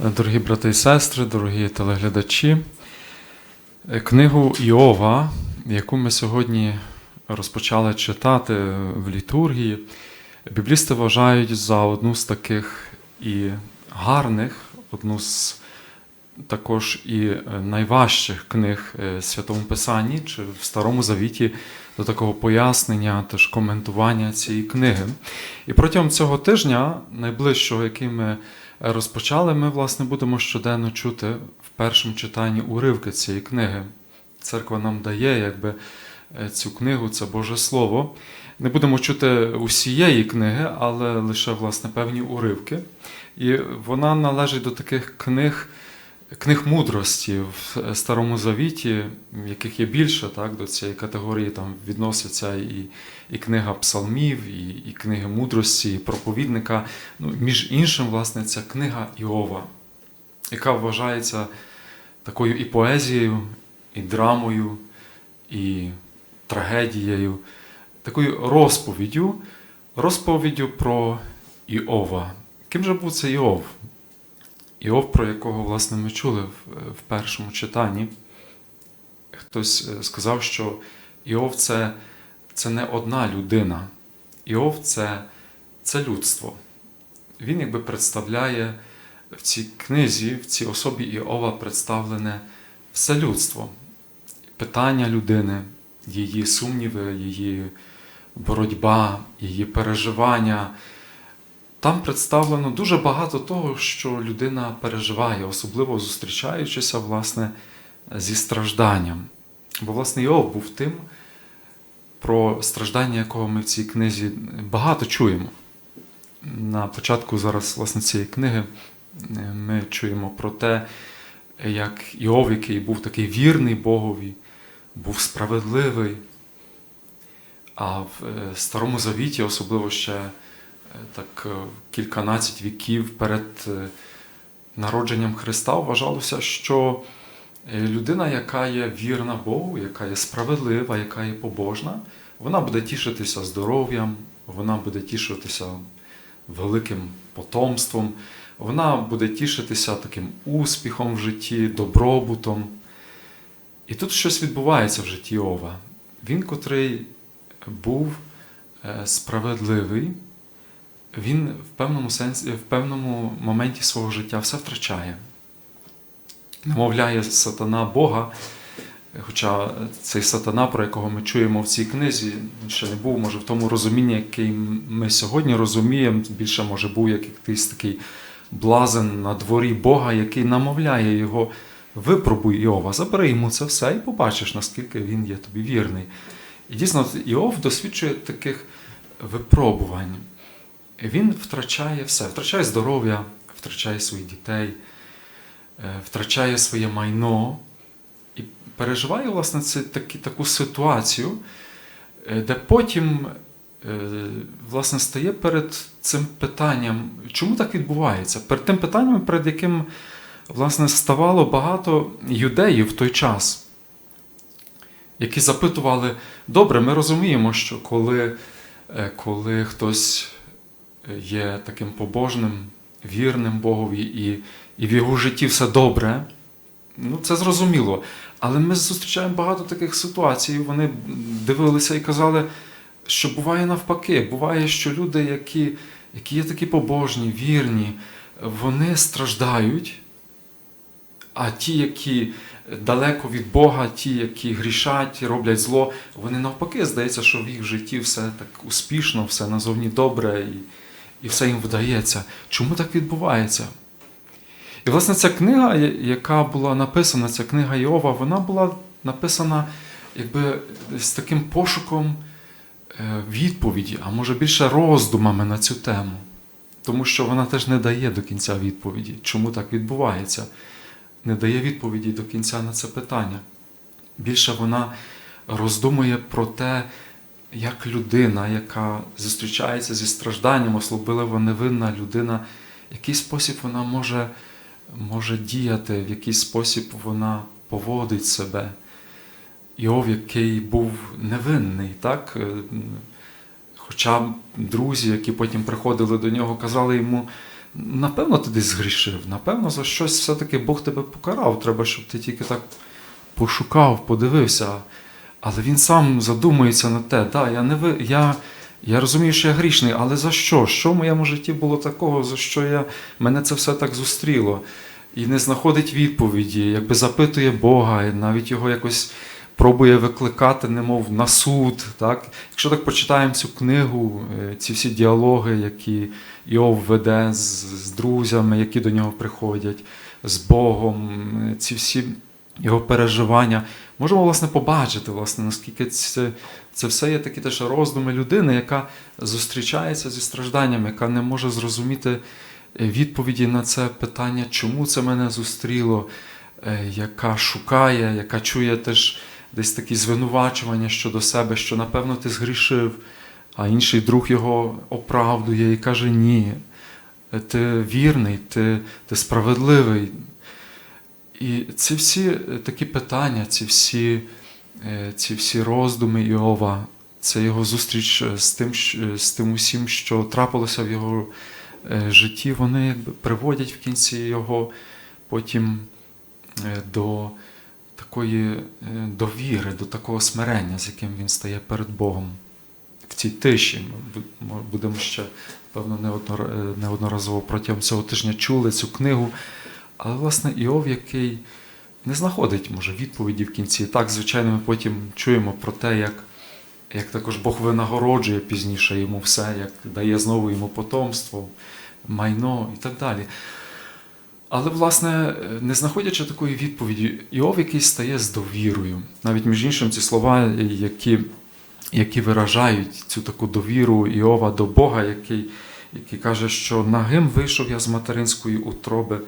Дорогі брати і сестри, дорогі телеглядачі, Е, книгу Іова, яку ми сьогодні розпочали читати в літургії, біблісти вважають за одну з таких і гарних, одну з також і е, найважчих книг е, в Святому Писанні чи в Старому Завіті до такого пояснення, теж коментування цієї книги. І протягом цього тижня, найближчого, який ми розпочали, ми, власне, будемо щоденно чути в першому читанні уривки цієї книги. Церква нам дає якби, е, цю книгу, це Боже Слово. Не будемо чути усієї книги, але лише власне певні уривки. І вона належить до таких книг, книг мудрості в Старому Завіті, яких є більше, так, до цієї категорії там відносяться і, і книга псалмів, і, і книги мудрості, і проповідника. Ну, між іншим, власне, ця книга Іова, яка вважається такою і поезією, і драмою, і трагедією, такою розповіддю, розповіддю про Іова. Ким же був цей Іов? Іов, про якого, власне, ми чули в, першому читанні. Хтось е, сказав, що Іов це, це не одна людина. Іов це, це людство. Він якби представляє в цій книзі, в цій особі Іова представлене все людство, питання людини, її сумніви, її боротьба, її переживання. Там представлено дуже багато того, що людина переживає, особливо зустрічаючися власне, зі стражданням. Бо, власне, Іов був тим, про страждання, якого ми в цій книзі багато чуємо. На початку зараз власне, цієї книги е, ми чуємо про те, як Іов, який був такий вірний Богові, був справедливий. А в е, Старому Завіті, особливо ще так кільканадцять віків перед народженням Христа, вважалося, що людина, яка є вірна Богу, яка є справедлива, яка є побожна, вона буде тішитися здоров'ям, вона буде тішитися великим потомством, вона буде тішитися таким успіхом в житті, добробутом. І тут щось відбувається в житті Ова. Він, котрий був справедливий, він в певному сенсі, в певному моменті свого життя все втрачає. Намовляє сатана Бога, хоча цей сатана, про якого ми чуємо в цій книзі, він ще не був, може, в тому розумінні, який ми сьогодні розуміємо, більше, може, був як якийсь такий блазен на дворі Бога, який намовляє його, випробуй Іова, забери йому це все і побачиш, наскільки він є тобі вірний. І дійсно, Іов досвідчує таких випробувань. Він втрачає все, втрачає здоров'я, втрачає своїх дітей, втрачає своє майно і переживає власне це, такі, таку ситуацію, де потім власне, стає перед цим питанням, чому так відбувається? Перед тим питанням, перед яким власне, ставало багато юдеїв в той час, які запитували, добре, ми розуміємо, що коли, коли хтось є таким побожним, вірним Богові, і, і в його житті все добре, ну це зрозуміло. Але ми зустрічаємо багато таких ситуацій. Вони дивилися і казали, що буває навпаки, буває, що люди, які, які є такі побожні, вірні, вони страждають, а ті, які далеко від Бога, ті, які грішать, роблять зло, вони навпаки, здається, що в їх житті все так успішно, все назовні добре. І, і все їм вдається. Чому так відбувається? І, власне, ця книга, яка була написана, ця книга Іова, вона була написана якби з таким пошуком відповіді, а може більше роздумами на цю тему. Тому що вона теж не дає до кінця відповіді, чому так відбувається. Не дає відповіді до кінця на це питання. Більше вона роздумує про те, як людина, яка зустрічається зі стражданням, особливо невинна людина, в який спосіб вона може може діяти, в який спосіб вона поводить себе. Іов, який був невинний, так? Хоча друзі, які потім приходили до нього, казали йому, напевно, ти десь згрішив, напевно, за щось все-таки Бог тебе покарав. Треба, щоб ти тільки так пошукав, подивився. Але він сам задумується на те, да, я не ви, я, я розумію, що я грішний, але за що? Що в моєму житті було такого, за що я, мене це все так зустріло? І не знаходить відповіді, якби запитує Бога, і навіть його якось пробує викликати, немов на суд. Так? Якщо так почитаємо цю книгу, е, ці всі діалоги, які Іов веде з, з друзями, які до нього приходять, з Богом, е, ці всі його переживання, можемо власне побачити, власне, наскільки це, це все є такі теж роздуми людини, яка зустрічається зі стражданням, яка не може зрозуміти е, відповіді на це питання, чому це мене зустріло, е, яка шукає, яка чує теж десь такі звинувачування щодо себе, що напевно ти згрішив, а інший друг його оправдує і каже: ні, ти вірний, ти, ти справедливий. І ці всі е, такі питання, ці всі, е, ці всі роздуми Іова, це його зустріч е, з тим, з тим усім, що трапилося в його житті, вони приводять в кінці його потім до такої довіри, до такого смирення, з яким він стає перед Богом. В цій тиші ми будемо ще, певно, неодноразово протягом цього тижня чули цю книгу. Але, власне, Іов, який не знаходить, може, відповіді в кінці. Так, звичайно, ми потім чуємо про те, як, як також Бог винагороджує пізніше йому все, як дає знову йому потомство, майно і так далі. Але, власне, не знаходячи такої відповіді, Іов, який стає з довірою. Навіть між іншим, ці слова, які, які виражають цю таку довіру Іова до Бога, який, який каже, що нагим вийшов я з материнської утроби,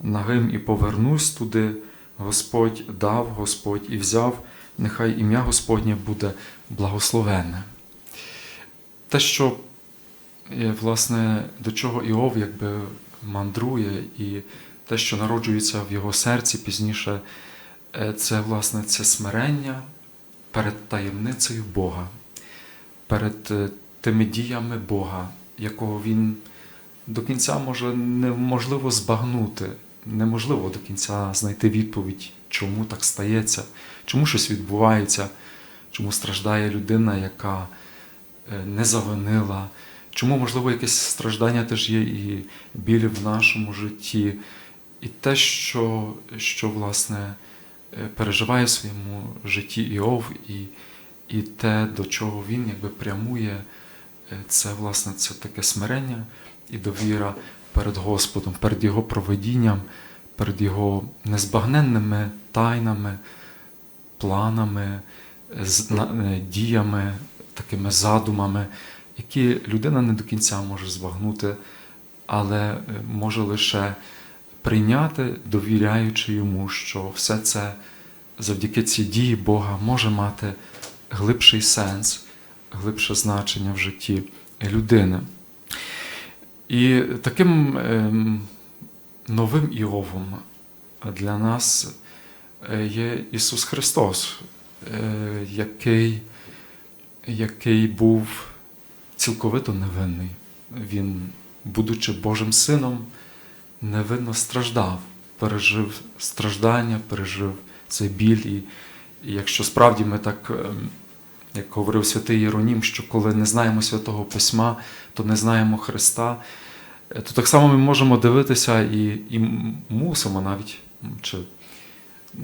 нагим і повернусь туди, Господь дав, Господь і взяв, нехай ім'я Господнє буде благословенне. Те, що, е, власне, до чого Іов якби мандрує, і те, що народжується в його серці пізніше, е, це, власне, це смирення перед таємницею Бога, перед е, тими діями Бога, якого він до кінця може неможливо збагнути, неможливо до кінця знайти відповідь, чому так стається, чому щось відбувається, чому страждає людина, яка е, не завинила, чому, можливо, якесь страждання теж є і біль в нашому житті, і те, що, що власне, е, переживає в своєму житті Іов, і, і те, до чого він якби прямує, е, це, власне, це таке смирення і довіра перед Господом, перед Його проведінням, перед Його незбагненними тайнами, планами, е, діями, такими задумами, які людина не до кінця може збагнути, але е, може лише прийняти, довіряючи йому, що все це завдяки цій дії Бога може мати глибший сенс, глибше значення в житті людини. І таким ем, новим Іовом для нас е, є Ісус Христос, е, який, який був цілковито невинний. Він, будучи Божим Сином, невинно страждав, пережив страждання, пережив цей біль. І, і якщо справді ми так, ем, як говорив святий Єронім, що коли не знаємо святого Письма, то не знаємо Христа, е, то так само ми можемо дивитися і, і мусимо навіть чи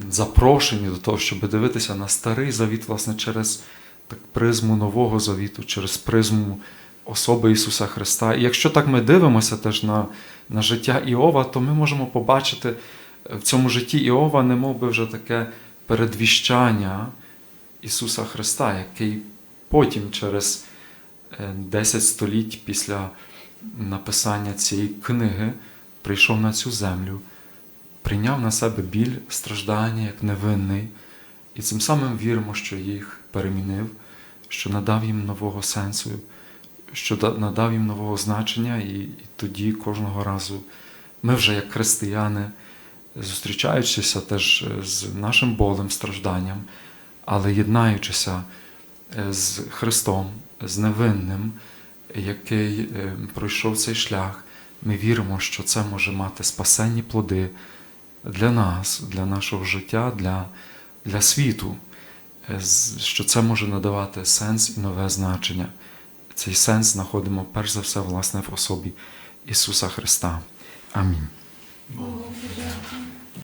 запрошені до того, щоб дивитися на старий завіт, власне, через так, призму Нового Завіту, через призму особи Ісуса Христа. І якщо так ми дивимося теж на, на життя Іова, то ми можемо побачити в цьому житті Іова, немов би вже таке передвіщання Ісуса Христа, який потім через е, 10 століть після написання цієї книги прийшов на цю землю, прийняв на себе біль, страждання як невинний, і цим самим віримо, що їх перемінив, що надав їм нового сенсу, що надав їм нового значення, і, і тоді кожного разу ми вже як християни, зустрічаючися теж з нашим болем, стражданням, але єднаючися е, з Христом, з невинним, який е, пройшов цей шлях, Ми віримо, що це може мати спасенні плоди для нас, для нашого життя, для, для світу, Е, що це може надавати сенс і нове значення. Цей сенс знаходимо перш за все власне в особі Ісуса Христа. Амінь.